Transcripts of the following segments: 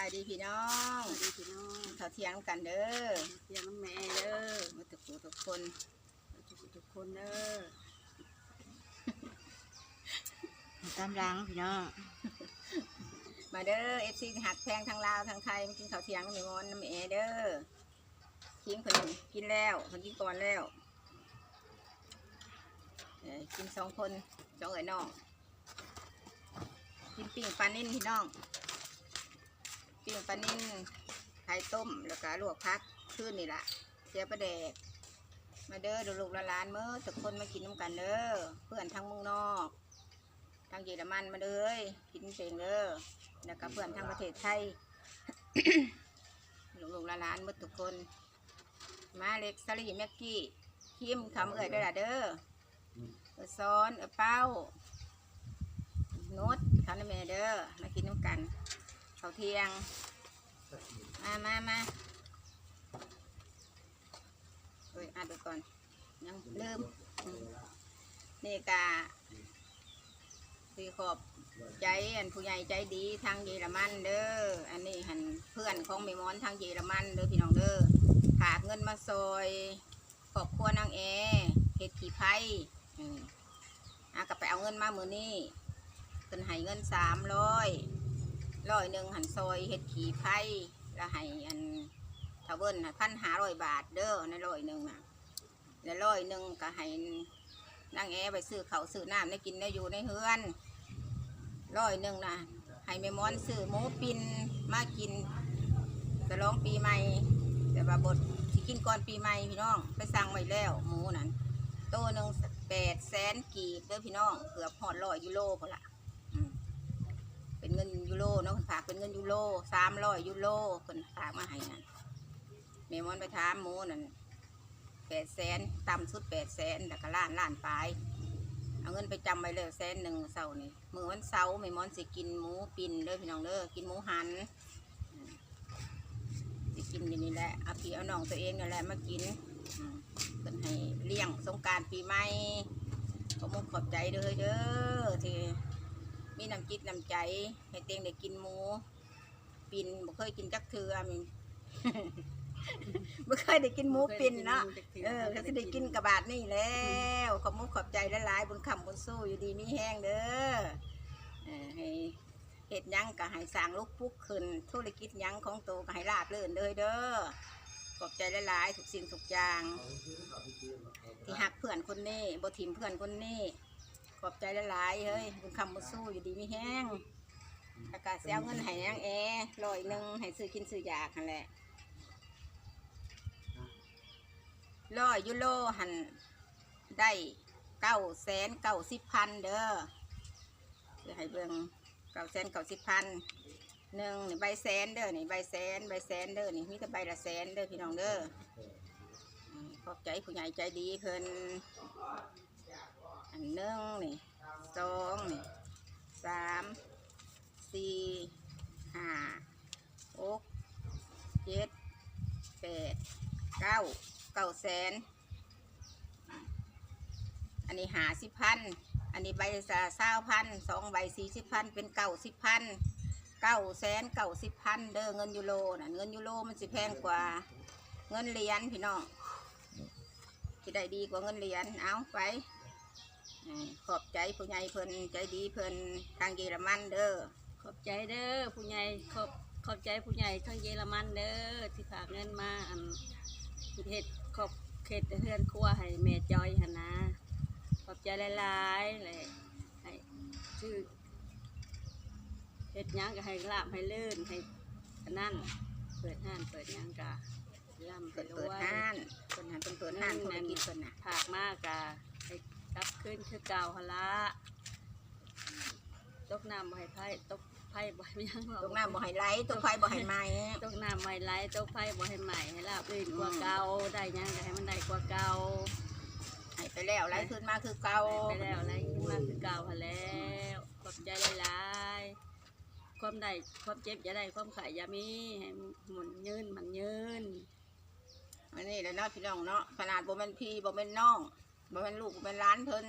ายดีพี่น้องสวัสดีพี่น้องเขาเที่ยงกันเด้อเสียงน้ำแม่เด้อมาทุกผู้ทุกคนทุกคนทุกคนเด้อตามรังพี่น้องมาเด้อเอฟซีหักแพงทั้งลาวทั้งไทยมากินข้าวเที่ยงน้ำมีมอนน้ำเอเด้อกินคนกินแล้วคนกินก่อนแล้วเอ้ยกินสองคนสองเอ๋ยน้องกินปิ้งปลานิ่นพี่น้อง ปิ้งปลานิ่นไข่ต้ม แล้วก็ลวกพักขึ้นนี่ละเสียประเดกมาเด้อดูลูกละหลานเมื่อทุกคนมากินน้ำกันเด้อเพื่อนทั้งเมืองนอกทางเยอรมันมาเด้อกินเพลงเด้อแล้วก็เพื่อนทั้งประเทศไทยลูกลูกละลานเมื่อทุกคน มาเล็กสลีแม็กกี้คิมคำเอ่ยด้ละเด้อเออซ้อนเออเป้าโนุชคำนแม่เด้อมากินน้ำกัน ขาวเที่ยง มามามาเอ้ยอ่านไปก่อน ยังลืมอืมนี่กาสีขอบใจอันผู้ใหญ่ใจดีทางเยอรมันเด้อ อันนี้หันเพื่อนของเมมอนทางเยอรมันเด้อพี่น้องเด้อฝากเงินมาซอยครอบครัวนางแอเฮ็ดขี่ไพ่อืมอากลับไปเอาเงินมามือนี้เป็นให้เงินสามร้อย ร้อยหนึ่งหันซอยเฮ็ดขี่ไพ่แล้วให้อันถ้าเบิ้ลพันหาร้อยบาทเด้อในร้อยหนึ่งน่ะแล้วร้อยหนึ่งก็ให้นั่งแอไปซื้อเขาซื้อน้ำได้กินได้อยู่ในเฮือนร้อยหนึ่งน่ะให้แม่มอนซื้อหมูปินมากินจะร้องปีใหม่ แต่ว่าบทที่กินก่อนปีใหม่พี่น้อง ไปสั่งไว้แล้วหมูนั่นโตหนึ่งแปดแสนกีบเด้อพี่น้อง เกือบหอดร้อยยูโรพอละเป็นเงิน โรเนาะคนฝากเป็นเงินยูโรสามร้อยยูโรคนฝากมาให้นั่นแม่มอนไปถามหมูนั่นแปดแสนต่ำสุดแปดแสนแล้วก็ล้านล้านปลายเอาเงินไปจำไว้เลยแสนหนึ่งเสาร์นี่มือวันเสาร์แม่มอนสิกินหมูปินเด้อพี่น้องเด้อกินหมูหันสิกินอยู่นี่แหละเอาพี่เอาน้องตัวเองนี่แหละมากินเพิ่นให้เลี้ยงสงการปีใหม่ขอมุกขอบใจเด้อเด้อที่ มีน้ำจิตน้ำใจ ให้เตียงได้กินหมู ปินบ่เคยกินจักเทือมีบ่เคยได้กินหมูปิ่นเนาะ เออก็สิได้กินกระบาดนี่แล้วขอบมุกขอบใจหลายๆบุญคำบุญสู้อยู่ดีมีแห้งเด้อเออให้เฮ็ดหยังก็ให้สร้างลูกปุ๊กขึ้น ธุรกิจหยังของโตก็ให้ราบรื่นเลยเด้อขอบใจหลายๆทุกสิ่งทุกอย่าง ที่หักเพื่อนคนนี้บ่ทิมเพื่อนคนนี้ ขอบใจหลายๆเฮ้ยบุญคำบุญสู้อยู่ดีไมีแห้งอากาศเสียเงินให้นางแอร้อยหนึ่งให้ซื้อกินซื้อยากันแหละร้อยยูโรหันได้เก้าแสนเก้าสิบพันเด้อเดี๋ยวให้เบิ่งเก้าแสนเก้าสิบพันหนึ่งใบแสนเด้อนี่ใบแสนใบแสนเด้อนี่มีแต่ใบละแสนเด้อพี่น้องเด้อขอบใจผู้ใหญ่ใจดีเพิ่น หนึ่งนี่สองนี่สามสี่ห้าหกเจ็ดแปดเก้าเก้าแสน อันนี้หาสิบพัน อันนี้ใบสาเศร้าพันสองใบสี่สิบพันเป็นเก้าสิบพันเก้าแสนเก้าสิบพันเด้อเงินยูโรน่ะเงินยูโรมันสิแพงกว่า เงินเหรียญพี่น้องที่ได้ดีกว่าเงินเหรียญเอาไป ขอบใจผู้ใหญ่เพิ่นใจดีเพิ่นทางเยอรมันเด้อขอบใจเด้อผู้ใหญ่ขอบขอบใจผู้ใหญ่ทั้งเยอรมันเด้อที่ฝากเงินมาอันเฮ็ดขอบเขตเฮือนครัวให้แม่จอยหั่นนะขอบใจหลายๆเลยให้ชื่อเฮ็ดหยังก็ให้ลาบให้ลื่นให้อันนั่นเปิดห้านเปิดหยังก็ร่ำเปิดรเปิดวยห้านเพิ่นหันเพิ่นเปิดห้านธุรกิจเพิ่นน่ะผากมากกะให้ กลับขึ้นคือเก่าหนละตกน้ำบ่ให้ไผ่ตกไผ่บ่ให้หยังหรอกตรงน้ำบ่ให้ไหลตรงไฟบ่ให้ไหม้ตกน้ำไม่ไหลตกไผ่บ่ให้ใหม่ให้ลาบลื่นกว่าเก่าได้หยังก็ให้มันได้กว่าเก่าให้ไปแล้วไหลขึ้นมาคือเก่าไปแล้วอะไรขึ้นมาคือเก่าหั้นแล้วขอบใจหลายๆความได้ความเจ็บอย่าได้ความขายอย่ามีให้หมุนยืนมันยืน อันนี้แหละเนาะพี่น้องเนาะขนาดบ่แม่นพี่บ่แม่นน้อง บ่แม่นลูกบ่แม่นหล้านเพิ่น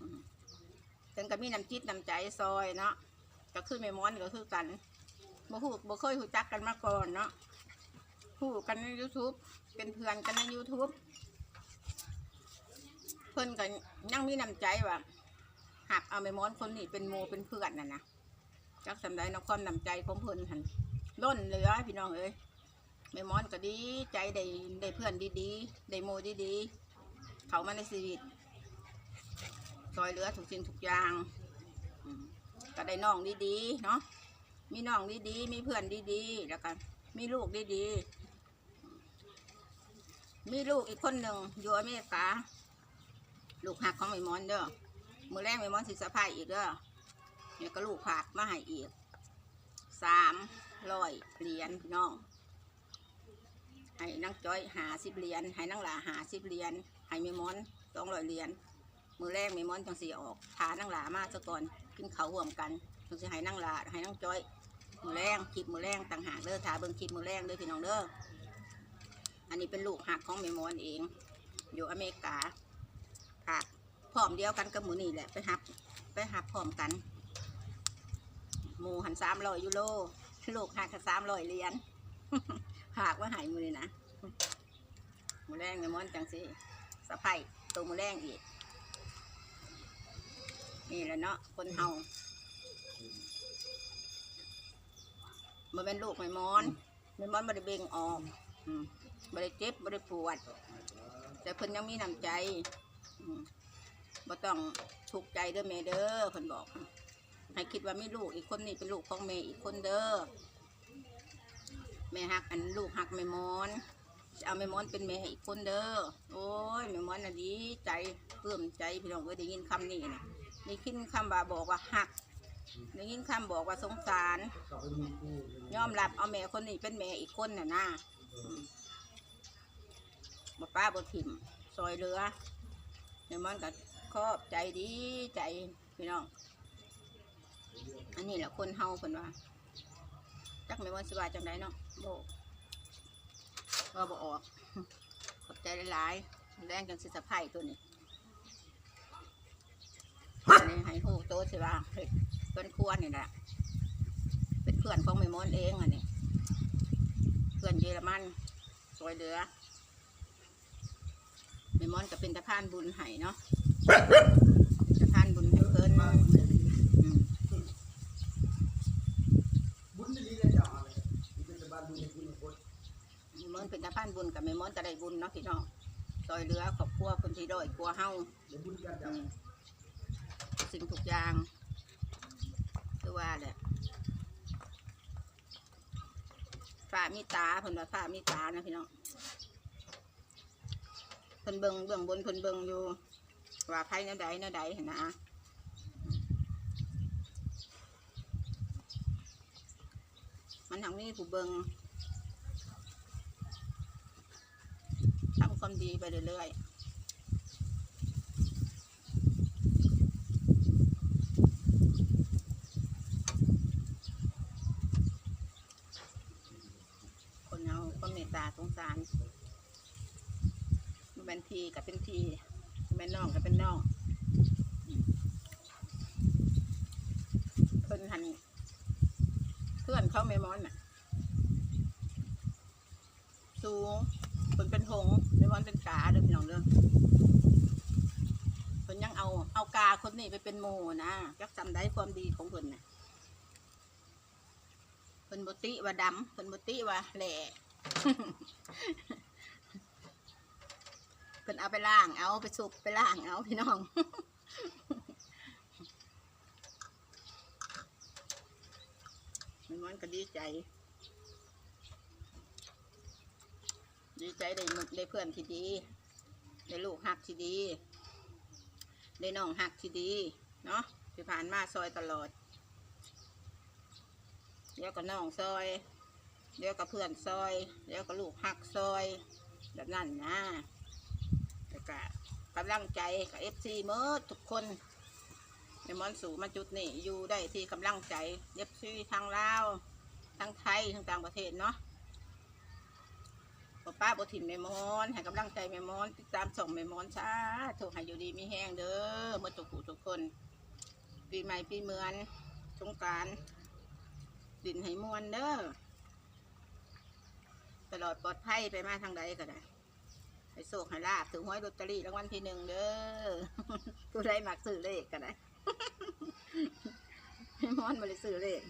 อืมเพิ่นก็มีน้ำจิตน้ำใจซอยเนาะก็คือแม่ม้อนก็คือกันบ่ฮู้บ่เคยรู้จักกันมาก่อนเนาะฮู้กันใน YouTube เป็นเพื่อนกันใน YouTube เพิ่นก็ยังมีน้ำใจว่าหักเอาแม่ม้อนคนนี้เป็นโมเป็นเพื่อนน่ะนะจักสำได้นความน้ำใจของเพิ่นหันล้นเลือพี่น้องเอ้ยแม่มอนก็ดีใจได้ได้เพื่อนดีๆได้โมดีๆ เขามาในชีวิตซอยเหลือทุกสิ่งทุกอย่างก็ได้น้องดีๆเนาะมีน้องดีๆมีเพื่อนดีๆแล้วก็มีลูกดีๆมีลูกอีกคนหนึ่งอยู่อเมริกาลูกหักของไอ้มอนเด้อมือแรกไอ้มอนสิสะพายอีกเด้อเนี่ยก็ลูกผักมาให้อีกสามร้อยเหรียญพี่น้องให้นั่งจ้อยหาสิบเหรียญให้นั่งหลาหาสิบเหรียญ ให้แม่มอนสองร้อยเหรียญมือแรกแม่มอนจังสีออกพานั่งหลามาซะก่อนกินเขาวร่วมกันจังสิให้นั่งหลาให้นั่งจ้อย มือแรงคลิปมือแรงต่างหากเด้อถาเบิ่งคลิปมือแรงเด้อพี่น้องเด้ออันนี้เป็นลูกหักของแม่มอนเอง อยู่อเมริกาค่ะพร้อมเดียวกันกับหมูนี่แหละไปหับไปหับพร้อมกันหมูหันสามร้อยยูโรลูกหักสามร้อยเหรียญหากว่าหายมือนี่นะหมูแรงในม้อนจังสิ สะไพายตัวหมูแรงอีก นี่แหละเนาะคนเฮามันเป็นลูกไม่มอนไม่มอนไม่ได้เบ่งออกอืมไม่ได้เจ็บไม่ได้ปวด แต่เพิ่นยังมีน้ำใจมบ่ต้องถูกใจเด้อแม่เด้อเพิ่นบอก ให้คิดว่ามีลูกอีกคนนี่เป็นลูกของแม่อีกคนเด้อแม่ฮักอันลูกฮักแม่มอน จะเอาแม่มอนเป็นแม่อีกคนเด้อ โอ้ยแม่มอนน่ะดีใจเพิ่มใจพี่น้องเอ้ยได้ยินคำนี้นะได้ยินคำว่าบอกว่าฮักได้ยินคำบอกว่าสงสาร ยอมรับเอาแม่คนนี้เป็นแม่อีกคนน่ะนะบ่ป้าบ่ถิ่มซอยเรือเดี๋ยวมันก็ขอบใจดีใจพี่น้อง อันนี้แหละคนเฮาคนว่าจักไม่ว่าสิว่าจังไดเนาะโบ ว่าบ่ออก ขอบใจหลายๆแรงจังสิสะไพ่ตัวนี้อันนี้ให้ฮู้โตสิว่าเฮ็ดเพื่อนควรนี่แหละเป็นเพื่อนของแม่มอนเองอันนี้เพื่อนเยอรมันสวยเหลือแม่มอนก็เป็นตะพานบุญไห้เนาะตะพานบุญเพิ่นมาอืม บุญนี่เลยจ้าเลยนี่เป็นบ้านบุญในคุณคน แม่อนเป็นตะพานบุญกับแม่มอนก็ได้บุญเนาะพี่น้องซอยเรือครอบครัวคนที่ด้อยกลัวเฮาเดี๋ยวบุญกันอืจ้ามสิ่งทุกอย่างคือว่าแหละฝ่ามีตาเพิ่นว่าฝ่ามีตานะพี่น้องเพิ่นเบิงเบื้องบนเพิ่นเบิงอยู่ ว่าไพ่แนวใดแนวใดเห็นนะมันทางนี้ผู้เบิงทำ ความดีไปเรื่อยๆคนเอาคนเมตตาสงสารมันเป็นทีกับเป็นทีมันเป็นน้องกับเป็นน้องเพิ่อนหันเพื่อนเขาไม่มอนน่ะ สูง เป็นหงส์ไม่มอนเป็นกาเด้อพี่น้องเด้อเพิ่นยังเอาเอากาคนนี้ไปเป็นโมนะจักจำได้ความดีของเพิ่นน่ะเพิ่นบุติว่าดำเพิ่นบุติว่าแหล่เพิ่นเอาไปล่าง เอาไปสุกไปล่างเอาพี่น้องมันมันก็ดีใจ ดีใจได้มึกได้เพื่อนที่ดี ได้ลูกหักที่ดี ได้น้องหักที่ดี เนาะที่ผ่านมาซอยตลอด เดี๋ยวก็น้องซอย เดี๋ยวก็เพื่อนซอย เดี๋ยวก็ลูกหักซอย แบบนั้นนะแล้วก็กำลังใจกับเอฟซีเมื่อทุกคนในมอนสูมาจุดนี้อยู่ได้ที่กำลังใจเอฟซีทางลาวทางไทยทางต่างประเทศเนาะ ป้าป้าบถิ่นแม่มอนให้กำลังใจแม่มอนติดตามส่งแม่มอนช้าถูกให้อยู่ดีมีแห้งเด้อเมื่อทุกผูทุกคน ปีใหม่ปีเมือนสงการดินให้มวนเด้อตลอดปลอดภัยไปมาทางใดก็ได้ให้โศกให้ลาบถึงห้อยลอตเตอรี่รางวัลที่หนึ่งเด้อผู้ใดมักซื้อเลขก็ได้ให้มอนบริซื้อเลข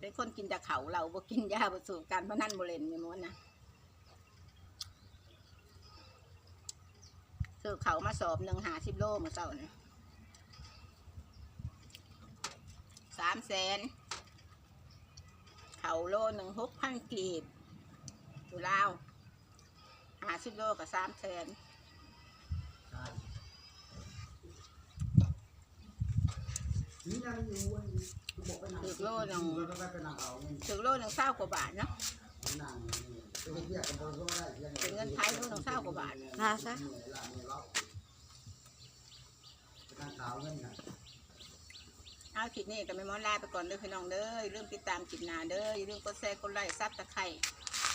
เป็นคนกินแต่เขาเราบ่กินยาบ่สูบการพนันบ่เล่นนี่มอนนะซื้อเขามาสอบหนึ่งหาสิบโลมื่อเช้านี่สามแสนเขาโลหนึ่งหกพันกีบอยู่ลาวหาสิบโลกับสามแสนใช่นี่งอยู่วันนี้ กูบอกไปนั่งแล้วก็ไปนั่งเอาเงินถึงโลหนึ่งเศร้ากว่าบาทเนาะนั่งไปเรียกกันบนก็ได้เป็นเงินไทยโลหนึ่งเศร้ากว่าบาทมาซะไปนั่งขาวเงินนะเอาคลิปนี้ก็ไม่มอนลาไปก่อนเด้อพี่น้องเด้ออย่าลืมติดตามคลิปหน้าเด้ออย่าลืมกดแชร์กดไลค์ซับตะไคร้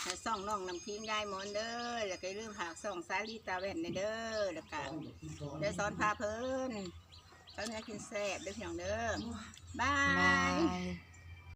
ให้ซ่องน้องนำทีมยายหมอนเด้อแล้วก็อย่าลืมฝากซ่องสาลีตาแว่นในเด้อแล้วก็เดี๋ยวสอนพาเพิ่นตอนนี้กินแซ่บเด้อพี่น้องเด้อ บาบายย